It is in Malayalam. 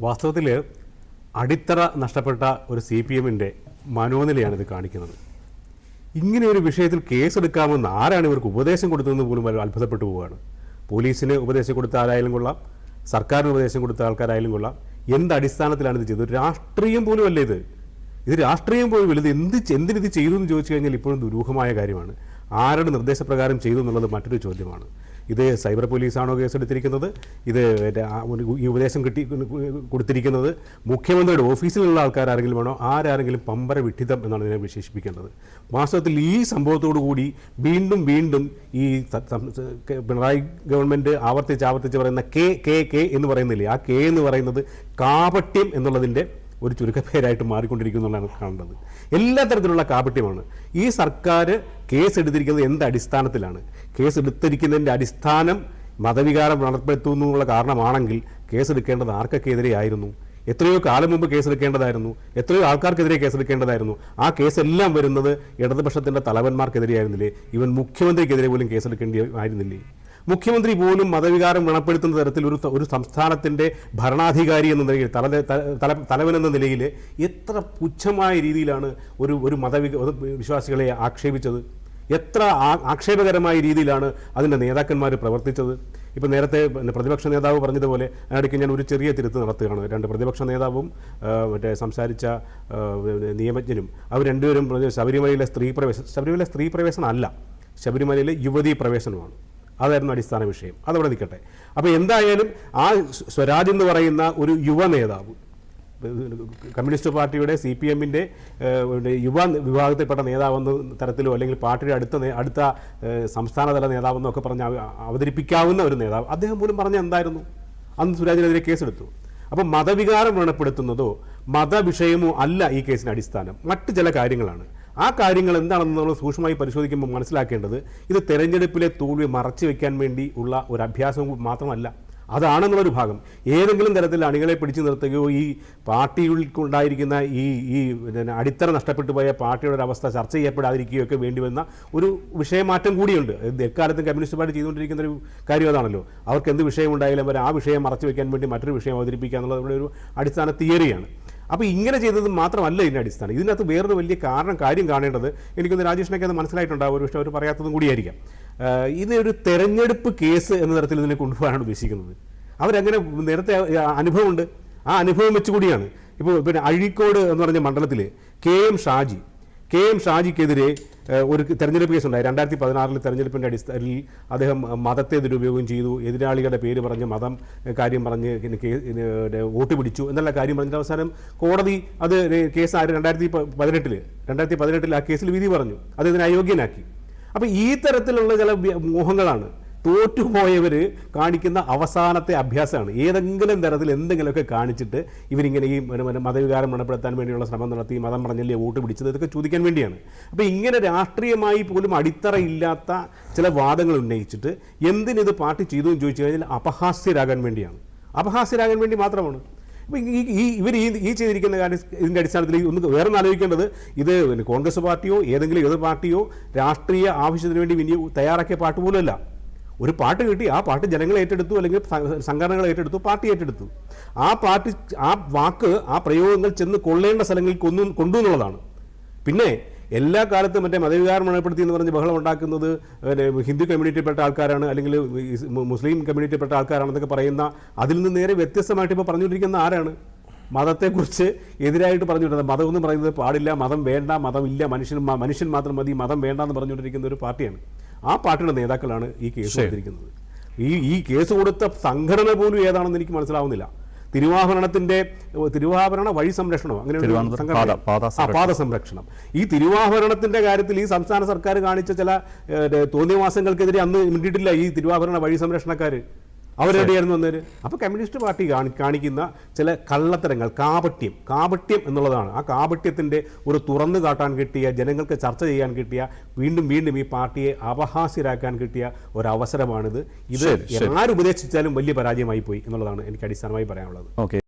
വാസ്തവത്തിൽ അടിത്തറ നഷ്ടപ്പെട്ട ഒരു സി പി എമ്മിന്റെ മനോനിലയാണ് ഇത് കാണിക്കുന്നത്. ഇങ്ങനെ ഒരു വിഷയത്തിൽ കേസെടുക്കാമെന്ന് ആരാണ് ഇവർക്ക് ഉപദേശം കൊടുത്തതെന്ന് പോലും അത്ഭുതപ്പെട്ടു പോവുകയാണ്. പോലീസിന് ഉപദേശം കൊടുത്ത ആരായാലും കൊള്ളാം സർക്കാരിന് ഉപദേശം കൊടുത്ത ആൾക്കാരായാലും കൊള്ളാം. എന്ത് അടിസ്ഥാനത്തിലാണ് ഇത് ചെയ്തത്? രാഷ്ട്രീയം പോലും അല്ലേ ഇത്? ഇത് രാഷ്ട്രീയം പോലും വലുത് എന്ത് എന്തിനിത് ചെയ്തു എന്ന് ചോദിച്ചു കഴിഞ്ഞാൽ ഇപ്പോഴും ദുരൂഹമായ കാര്യമാണ്. ആരുടെ നിർദ്ദേശപ്രകാരം ചെയ്തു എന്നുള്ളത് മറ്റൊരു ചോദ്യമാണ്. ഇത് സൈബർ പോലീസാണോ കേസെടുത്തിരിക്കുന്നത്? ഇത് ഈ ഉപദേശം കിട്ടി കൊടുത്തിരിക്കുന്നത് മുഖ്യമന്ത്രിയുടെ ഓഫീസിലുള്ള ആൾക്കാർ ആരെങ്കിലും ആണോ ആരാരെങ്കിലും പമ്പര വിട്ടിത്തം എന്നാണ് ഇതിനെ വിശേഷിപ്പിക്കേണ്ടത്. വാസ്തവത്തിൽ ഈ സംഭവത്തോടു കൂടി വീണ്ടും വീണ്ടും ഈ പിണറായി ഗവൺമെന്റ് ആവർത്തിച്ച് ആവർത്തിച്ച് പറയുന്ന കെ കെ കെ എന്ന് പറയുന്നില്ലേ? ആ കെ എന്ന് പറയുന്നത് കാപട്യം എന്നുള്ളതിന്റെ ഒരു ചുരുക്കപ്പേരായിട്ട് മാറിക്കൊണ്ടിരിക്കുന്നതാണ് കാണുന്നത് എല്ലാ തരത്തിലുള്ള കാപട്യമാണ്. ഈ സർക്കാർ കേസ് എടുത്തിരിക്കുന്നത് എന്ത് അടിസ്ഥാനത്തിലാണ്? കേസ് എടുത്തിരിക്കുന്നതിന്റെ അടിസ്ഥാനം മതവികാരം നടപ്പെടുത്തുന്നു എന്നുള്ള കാരണമാണെങ്കിൽ കേസെടുക്കേണ്ടത് ആർക്കൊക്കെ എതിരെയായിരുന്നു എത്രയോ കാലം മുമ്പ് കേസെടുക്കേണ്ടതായിരുന്നു. എത്രയോ ആൾക്കാർക്കെതിരെ കേസെടുക്കേണ്ടതായിരുന്നു. ആ കേസെല്ലാം വരുന്നത് ഇടതുപക്ഷത്തിന്റെ തലവന്മാർക്കെതിരെയായിരുന്നില്ലേ? ഇവൻ മുഖ്യമന്ത്രിക്കെതിരെ പോലും കേസെടുക്കേണ്ടി ആയിരുന്നില്ലേ? മുഖ്യമന്ത്രി പോലും മതവികാരം വ്രണപ്പെടുത്തുന്ന തരത്തിൽ ഒരു ഒരു സംസ്ഥാനത്തിന്റെ ഭരണാധികാരി എന്ന നിലയിൽ തല തല തലവൻ എന്ന നിലയിൽ എത്ര പുച്ഛമായ രീതിയിലാണ് ഒരു ഒരു മതവി വിശ്വാസികളെ ആക്ഷേപിച്ചത്? എത്ര ആക്ഷേപകരമായ രീതിയിലാണ് അതിന്റെ നേതാക്കന്മാർ പ്രവർത്തിച്ചത്? ഇപ്പം നേരത്തെ പ്രതിപക്ഷ നേതാവ് പറഞ്ഞതുപോലെ അതിനിടയ്ക്ക് ഞാൻ ഒരു ചെറിയ തിരുത്ത് നടത്തുകയാണ്. രണ്ട് പ്രതിപക്ഷ നേതാവും മറ്റേ സംസാരിച്ച നിയമജ്ഞനും അവർ രണ്ടുപേരും ശബരിമലയിലെ സ്ത്രീ പ്രവേശനം ശബരിമല സ്ത്രീ പ്രവേശനം അല്ല. ശബരിമലയിലെ യുവതീ പ്രവേശനമാണ്. അതായിരുന്നു അടിസ്ഥാന വിഷയം. അതവിടെ നിൽക്കട്ടെ. അപ്പോൾ എന്തായാലും ആ സ്വരാജ് എന്ന് പറയുന്ന ഒരു യുവ നേതാവ് കമ്മ്യൂണിസ്റ്റ് പാർട്ടിയുടെ സി പി എമ്മിന്റെ യുവ വിഭാഗത്തിൽപ്പെട്ട നേതാവെന്ന തരത്തിലോ അല്ലെങ്കിൽ പാർട്ടിയുടെ അടുത്ത അടുത്ത സംസ്ഥാനതല നേതാവെന്നോ ഒക്കെ പറഞ്ഞ് അവതരിപ്പിക്കാവുന്ന ഒരു നേതാവ്. അദ്ദേഹം പോലും പറഞ്ഞ എന്തായിരുന്നു? അന്ന് സുരാജിനെതിരെ കേസെടുത്തു. അപ്പോൾ മതവികാരം വ്രണപ്പെടുത്തുന്നതോ മതവിഷയമോ അല്ല ഈ കേസിന് അടിസ്ഥാനം. മറ്റ് ചില കാര്യങ്ങളാണ്. ആ കാര്യങ്ങൾ എന്താണെന്ന് നമ്മൾ സൂക്ഷ്മമായി പരിശോധിക്കുമ്പോൾ മനസ്സിലാക്കേണ്ടത് ഇത് തെരഞ്ഞെടുപ്പിലെ തോൽവി മറച്ചു വെക്കാൻ വേണ്ടി ഉള്ള ഒരു അഭ്യാസം മാത്രമല്ല. അതാണെന്നുള്ളൊരു ഭാഗം. ഏതെങ്കിലും തരത്തിൽ അണികളെ പിടിച്ചു നിർത്തുകയോ ഈ പാർട്ടികൾക്കുണ്ടായിരിക്കുന്ന ഈ ഈ അടിത്തറ നഷ്ടപ്പെട്ടു പോയ പാർട്ടിയുടെ ഒരു അവസ്ഥ ചർച്ച ചെയ്യപ്പെടാതിരിക്കുകയോ ഒക്കെ വേണ്ടി വന്ന ഒരു വിഷയമാറ്റം കൂടിയുണ്ട്. എക്കാലത്തും കമ്മ്യൂണിസ്റ്റ് പാർട്ടി ചെയ്തുകൊണ്ടിരിക്കുന്ന ഒരു കാര്യം അതാണല്ലോ. അവർക്ക് എന്ത് വിഷയം ഉണ്ടായാലും അവർ ആ വിഷയം മറച്ചു വെക്കാൻ വേണ്ടി മറ്റൊരു വിഷയം അവതരിപ്പിക്കുക എന്നുള്ളത് ഒരു അടിസ്ഥാന തിയറിയാണ്. അപ്പോൾ ഇങ്ങനെ ചെയ്തത് മാത്രമല്ല ഇതിന്റെ അടിസ്ഥാനം. ഇതിനകത്ത് വേറൊരു വലിയ കാരണം കാര്യം കാണേണ്ടത് എനിക്കൊന്ന് രാജേഷിനൊക്കെ അത് മനസ്സിലായിട്ടുണ്ടാവും. ഒരു പക്ഷേ അവർ പറയാത്തതും കൂടിയായിരിക്കാം. ഒരു തെരഞ്ഞെടുപ്പ് കേസ് എന്ന തരത്തിൽ ഇതിനെ കൊണ്ടുപോകാനാണ് ഉദ്ദേശിക്കുന്നത്. അവരങ്ങനെ നേരത്തെ അനുഭവമുണ്ട്. ആ അനുഭവം വെച്ചുകൂടിയാണ്. ഇപ്പോൾ പിന്നെ അഴീക്കോട് എന്ന് പറഞ്ഞ മണ്ഡലത്തിൽ K M Shaji K M ഷാജിക്കെതിരെ ഒരു തെരഞ്ഞെടുപ്പ് കേസുണ്ടായി രണ്ടായിരത്തി പതിനാറിൽ തെരഞ്ഞെടുപ്പിന്റെ അടിസ്ഥാനത്തിൽ അദ്ദേഹം മതത്തെ ദുരുപയോഗം ചെയ്തു. എതിരാളികളുടെ പേര് പറഞ്ഞ് മതം കാര്യം പറഞ്ഞ് വോട്ട് പിടിച്ചു എന്നുള്ള കാര്യം പറഞ്ഞ അവസാനം കോടതി അത് കേസ് രണ്ടായിരത്തി പതിനെട്ടിൽ രണ്ടായിരത്തി പതിനെട്ടിൽ ആ കേസിൽ വിധി പറഞ്ഞു. അത് ഇതിനെ അയോഗ്യനാക്കി. അപ്പോൾ ഈ തരത്തിലുള്ള ചില മോഹങ്ങളാണ് തോറ്റുപോയവർ കാണിക്കുന്ന അവസാനത്തെ അഭ്യാസമാണ്. ഏതെങ്കിലും തരത്തിൽ എന്തെങ്കിലുമൊക്കെ കാണിച്ചിട്ട് ഇവരിങ്ങനെ ഈ മതവികാരം മണപ്പെടുത്താൻ വേണ്ടിയുള്ള ശ്രമം നടത്തി മതം പറഞ്ഞല്ലേ വോട്ട് പിടിച്ചത് ഇതൊക്കെ ചോദിക്കാൻ വേണ്ടിയാണ്. അപ്പോൾ ഇങ്ങനെ രാഷ്ട്രീയമായി പോലും അടിത്തറയില്ലാത്ത ചില വാദങ്ങൾ ഉന്നയിച്ചിട്ട് എന്തിനിത് പാർട്ടി ചെയ്തു എന്ന് ചോദിച്ചു കഴിഞ്ഞാൽ അപഹാസ്യരാകാൻ വേണ്ടിയാണ്. അപഹാസ്യരാകാൻ വേണ്ടി മാത്രമാണ്. ഈ ഇവർ ഈ ഈ ചെയ്തിരിക്കുന്ന കാര്യം ഇതിന്റെ അടിസ്ഥാനത്തിൽ ഒന്ന് വേറെ ഒന്ന് ആലോചിക്കേണ്ടത് ഇത് കോൺഗ്രസ് പാർട്ടിയോ ഏതെങ്കിലും എതിർ പാർട്ടിയോ രാഷ്ട്രീയ ആവശ്യത്തിന് വേണ്ടി വിനിയോ തയ്യാറാക്കിയ പാർട്ടി പോലുമല്ല. ഒരു പാട്ട് കിട്ടി ആ പാട്ട് ജനങ്ങൾ ഏറ്റെടുത്തു അല്ലെങ്കിൽ സംഘടനകൾ ഏറ്റെടുത്തു പാർട്ടി ഏറ്റെടുത്തു. ആ പാർട്ടി ആ വാക്ക് ആ പ്രയോഗങ്ങൾ ചെന്ന് കൊള്ളേണ്ട സ്ഥലങ്ങളിൽ കൊന്നു കൊണ്ടു എന്നുള്ളതാണ്. പിന്നെ എല്ലാ കാലത്തും മറ്റേ മതവികാരം മണപ്പെടുത്തി എന്ന് പറഞ്ഞ് ബഹളം ഉണ്ടാക്കുന്നത് പിന്നെ ഹിന്ദു കമ്മ്യൂണിറ്റിയിൽപ്പെട്ട ആൾക്കാരാണ് അല്ലെങ്കിൽ മുസ്ലിം കമ്മ്യൂണിറ്റിയിൽപ്പെട്ട ആൾക്കാരാണെന്നൊക്കെ പറയുന്ന അതിൽ നിന്ന് നേരെ വ്യത്യസ്തമായിട്ട് ഇപ്പോൾ പറഞ്ഞുകൊണ്ടിരിക്കുന്ന ആരാണ്? മതത്തെക്കുറിച്ച് എതിരായിട്ട് പറഞ്ഞുകൊണ്ടിരുന്നത് മതം എന്ന് പറയുന്നത് പാടില്ല മതം വേണ്ട മതം ഇല്ല മനുഷ്യൻ മനുഷ്യൻ മാത്രം മതി മതം വേണ്ട എന്ന് പറഞ്ഞുകൊണ്ടിരിക്കുന്ന ഒരു പാർട്ടിയാണ്. ആ പാർട്ടിയുടെ നേതാക്കളാണ് ഈ കേസ് കൊടുത്തിരിക്കുന്നത്. ഈ ഈ കേസ് കൊടുത്ത സംഘടന പോലും ഏതാണെന്ന് എനിക്ക് മനസ്സിലാവുന്നില്ല. തിരുവാഭരണത്തിന്റെ തിരുവാഭരണ വഴി സംരക്ഷണം അങ്ങനെ പാത സംരക്ഷണം. ഈ തിരുവാഭരണത്തിന്റെ കാര്യത്തിൽ ഈ സംസ്ഥാന സർക്കാർ കാണിച്ച ചില തോന്നിയവാസങ്ങൾക്കെതിരെ അന്ന് മിണ്ടിയിട്ടില്ല ഈ തിരുവാഭരണ വഴി സംരക്ഷണക്കാർ അവരെവിടെയായിരുന്നു വന്നവർ അപ്പോൾ കമ്മ്യൂണിസ്റ്റ് പാർട്ടി കാണി കാണിക്കുന്ന ചില കള്ളത്തരങ്ങൾ കാപട്യം. കാപട്യം എന്നുള്ളതാണ്. ആ കാപട്യത്തിന്റെ ഒരു തുറന്നു കാട്ടാൻ കിട്ടിയ ജനങ്ങൾക്ക് ചർച്ച ചെയ്യാൻ കിട്ടിയ വീണ്ടും വീണ്ടും ഈ പാർട്ടിയെ അപഹാസ്യരാക്കാൻ കിട്ടിയ ഒരു അവസരമാണിത് ഇത്. ആരുപദേശിച്ചാലും വലിയ പരാജയമായി പോയി എന്നുള്ളതാണ് എനിക്ക് അടിസ്ഥാനമായി പറയാനുള്ളത്. ഓക്കെ